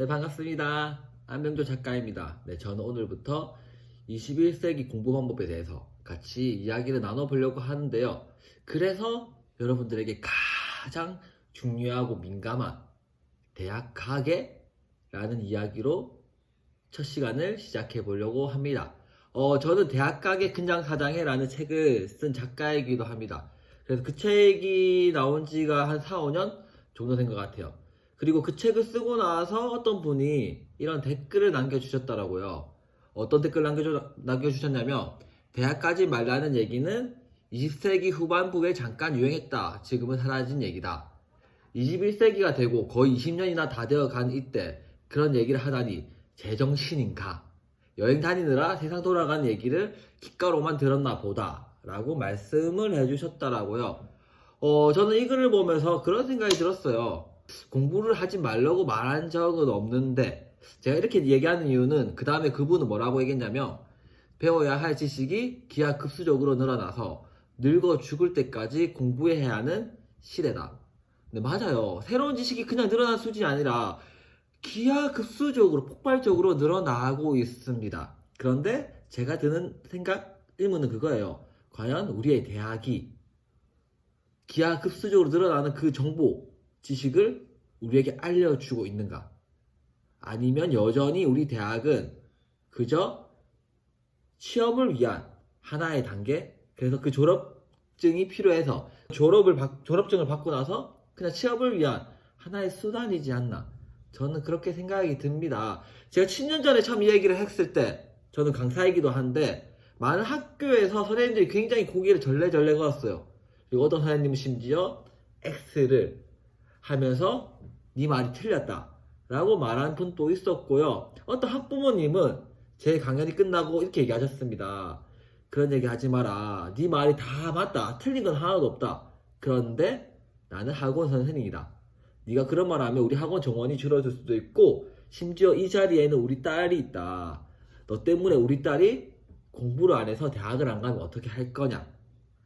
네, 반갑습니다. 안명조 작가입니다. 네, 저는 오늘부터 21세기 공부 방법에 대해서 같이 이야기를 나눠보려고 하는데요. 그래서 여러분들에게 가장 중요하고 민감한 대학 가계라는 이야기로 첫 시간을 시작해 보려고 합니다. 어, 저는 대학 가계 근장 사장해라는 책을 쓴 작가이기도 합니다. 그래서 그 책이 나온 지가 한 4, 5년 정도 된 것 같아요. 그리고 그 책을 쓰고 나서 어떤 분이 이런 댓글을 남겨주셨더라고요. 어떤 댓글 남겨주, 남겨주셨냐면, 대학 가지 말라는 얘기는 20세기 후반부에 잠깐 유행했다. 지금은 사라진 얘기다. 21세기가 되고 거의 20년이나 다 되어 간 이때 그런 얘기를 하다니 제정신인가? 여행 다니느라 세상 돌아가는 얘기를 귓가로만 들었나 보다. 라고 말씀을 해주셨더라고요. 어, 저는 이 글을 보면서 그런 생각이 들었어요. 공부를 하지 말라고 말한 적은 없는데, 제가 이렇게 얘기하는 이유는 그 다음에 그분은 뭐라고 얘기했냐면, 배워야 할 지식이 기하급수적으로 늘어나서 늙어 죽을 때까지 공부해야 하는 시대다. 네, 맞아요. 새로운 지식이 그냥 늘어난 수준이 아니라 기하급수적으로 폭발적으로 늘어나고 있습니다. 그런데 제가 드는 생각, 의문은 그거예요. 과연 우리의 대학이 기하급수적으로 늘어나는 그 정보, 지식을 우리에게 알려주고 있는가? 아니면 여전히 우리 대학은 그저 시험을 위한 하나의 단계, 그래서 그 졸업증이 필요해서 졸업을 받- 졸업증을 받고 나서 그냥 취업을 위한 하나의 수단이지 않나. 저는 그렇게 생각이 듭니다. 제가 10년 전에 처음 이 얘기를 했을 때 저는 강사이기도 한데 많은 학교에서 선생님들이 굉장히 고개를 절레절레 걸었어요. 그리고 어떤 선생님은 심지어 X를 하면서 네 말이 틀렸다 라고 말한 분도 있었고요. 어떤 학부모님은 제 강연이 끝나고 이렇게 얘기하셨습니다. 그런 얘기 하지 마라. 네 말이 다 맞다. 틀린 건 하나도 없다. 그런데 나는 학원 선생님이다. 네가 그런 말 하면 우리 학원 정원이 줄어들 수도 있고 심지어 이 자리에는 우리 딸이 있다. 너 때문에 우리 딸이 공부를 안 해서 대학을 안 가면 어떻게 할 거냐.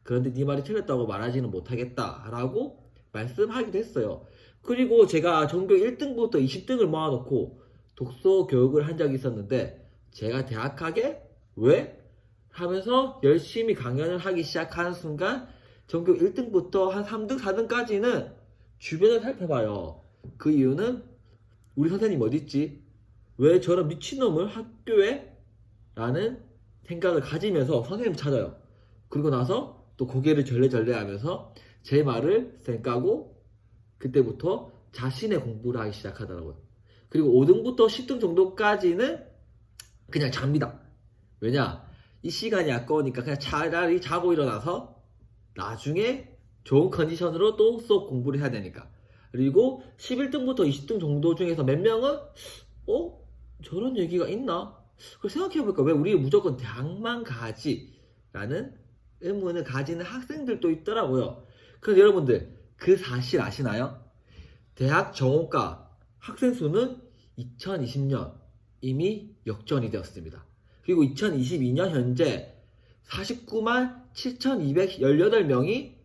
그런데 네 말이 틀렸다고 말하지는 못하겠다 라고 말씀하기도 했어요. 그리고 제가 전교 1등부터 20등을 모아놓고 독서 교육을 한 적이 있었는데 제가 대학하게 왜? 하면서 열심히 강연을 하기 시작하는 순간 전교 1등부터 한 3등, 4등까지는 주변을 살펴봐요. 그 이유는 우리 선생님 어딨지? 왜 저런 미친놈을 학교에? 라는 생각을 가지면서 선생님 찾아요. 그리고 나서 또 고개를 절레절레 하면서 제 말을 쌩 까고 그때부터 자신의 공부를 하기 시작하더라고요. 그리고 5등부터 10등 정도까지는 그냥 잡니다. 왜냐? 이 시간이 아까우니까 그냥 차라리 자고 일어나서 나중에 좋은 컨디션으로 또 수업 공부를 해야 되니까. 그리고 11등부터 20등 정도 중에서 몇 명은 어? 저런 얘기가 있나? 그걸 생각해보니까 왜 우리 무조건 대학만 가지? 라는 의문을 가지는 학생들도 있더라고요. 그래서 여러분들 그 사실 아시나요? 대학 정원과 학생 수는 2020년 이미 역전이 되었습니다. 그리고 2022년 현재 49만 7,218명이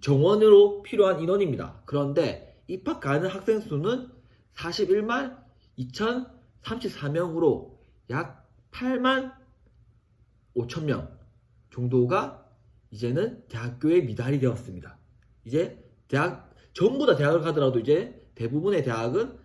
정원으로 필요한 인원입니다. 그런데 입학 가는 학생 수는 41만 2,034명으로 약 8만 5천 명 정도가 이제는 대학교에 미달이 되었습니다. 이제 대학 전부 다 대학을 가더라도 이제 대부분의 대학은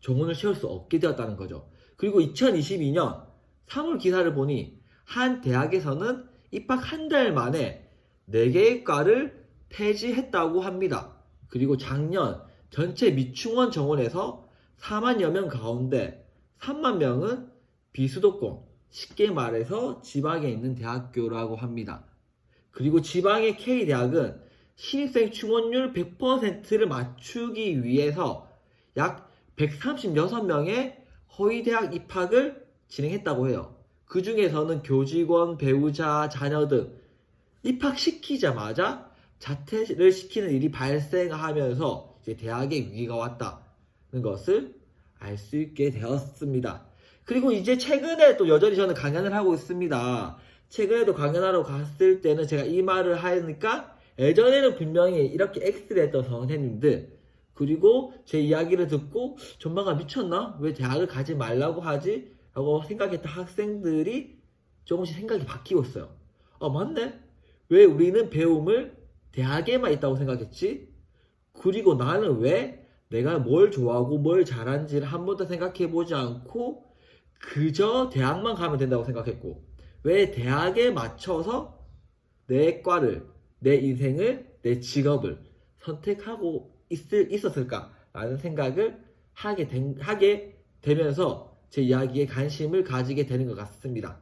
정원을 채울 수 없게 되었다는 거죠. 그리고 2022년 3월 기사를 보니 한 대학에서는 입학 한 달 만에 4개의 과를 폐지했다고 합니다. 그리고 작년 전체 미충원 정원에서 4만여 명 가운데 3만 명은 비수도권, 쉽게 말해서 지방에 있는 대학교라고 합니다. 그리고 지방의 K대학은 신입생 충원율 100%를 맞추기 위해서 약 136명의 허위대학 입학을 진행했다고 해요. 그 중에서는 교직원, 배우자, 자녀 등 입학시키자마자 자퇴를 시키는 일이 발생하면서 이제 대학에 위기가 왔다는 것을 알 수 있게 되었습니다. 그리고 이제 최근에 또 여전히 저는 강연을 하고 있습니다. 최근에도 강연하러 갔을 때는 제가 이 말을 하니까 예전에는 분명히 이렇게 X를 했던 선생님들 그리고 제 이야기를 듣고 전마가 미쳤나? 왜 대학을 가지 말라고 하지? 라고 생각했던 학생들이 조금씩 생각이 바뀌고 있어요. 아, 맞네? 왜 우리는 배움을 대학에만 있다고 생각했지? 그리고 나는 왜 내가 뭘 좋아하고 뭘 잘하는지를 한 번도 생각해 보지 않고 그저 대학만 가면 된다고 생각했고 왜 대학에 맞춰서 내 과를 내 인생을 내 직업을 선택하고 있을, 있었을까라는 생각을 하게, 된, 하게 되면서 제 이야기에 관심을 가지게 되는 것 같습니다.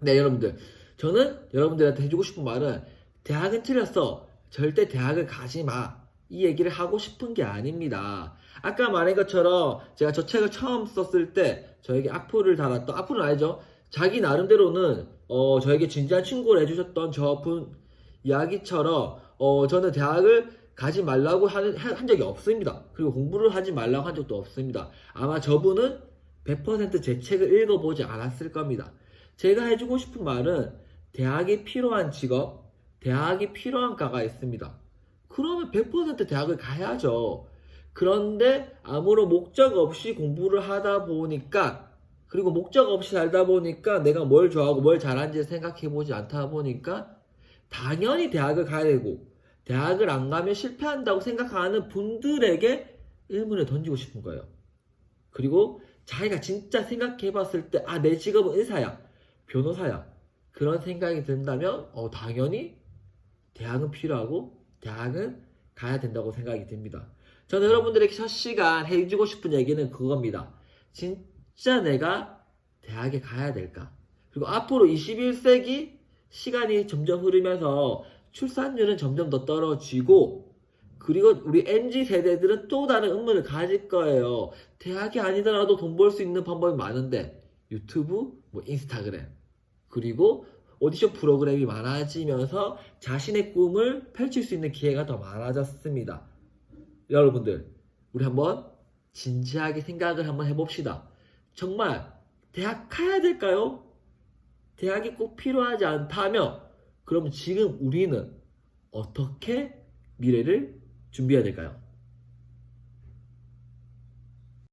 네, 여러분들. 저는 여러분들한테 해주고 싶은 말은 대학은 틀렸어. 절대 대학을 가지 마. 이 얘기를 하고 싶은 게 아닙니다. 아까 말한 것처럼 제가 저 책을 처음 썼을 때 저에게 악플을 달았던, 악플은 알죠? 자기 나름대로는 어, 저에게 진지한 친구를 해주셨던 저분 이야기처럼 어, 저는 대학을 가지 말라고 하는, 한 적이 없습니다. 그리고 공부를 하지 말라고 한 적도 없습니다. 아마 저분은 100%제 책을 읽어보지 않았을 겁니다. 제가 해주고 싶은 말은 대학이 필요한 직업, 대학이 필요한 과가 있습니다. 그러면 100% 대학을 가야죠. 그런데 아무런 목적 없이 공부를 하다 보니까 그리고 목적 없이 살다 보니까 내가 뭘 좋아하고 뭘 잘하는지 생각해 보지 않다 보니까 당연히 대학을 가야 되고 대학을 안 가면 실패한다고 생각하는 분들에게 의문을 던지고 싶은 거예요. 그리고 자기가 진짜 생각해 봤을 때, 아, 내 직업은 의사야, 변호사야. 그런 생각이 든다면, 어, 당연히 대학은 필요하고, 대학은 가야 된다고 생각이 듭니다. 저는 여러분들에게 첫 시간 해주고 싶은 얘기는 그겁니다. 진 짜 내가 대학에 가야 될까? 그리고 앞으로 21세기 시간이 점점 흐르면서 출산율은 점점 더 떨어지고 그리고 우리 MZ 세대들은 또 다른 의문을 가질 거예요. 대학이 아니더라도 돈 벌 수 있는 방법이 많은데 유튜브, 뭐 인스타그램 그리고 오디션 프로그램이 많아지면서 자신의 꿈을 펼칠 수 있는 기회가 더 많아졌습니다. 여러분들, 우리 한번 진지하게 생각을 한번 해봅시다. 정말 대학 가야 될까요? 대학이 꼭 필요하지 않다면 그럼 지금 우리는 어떻게 미래를 준비해야 될까요?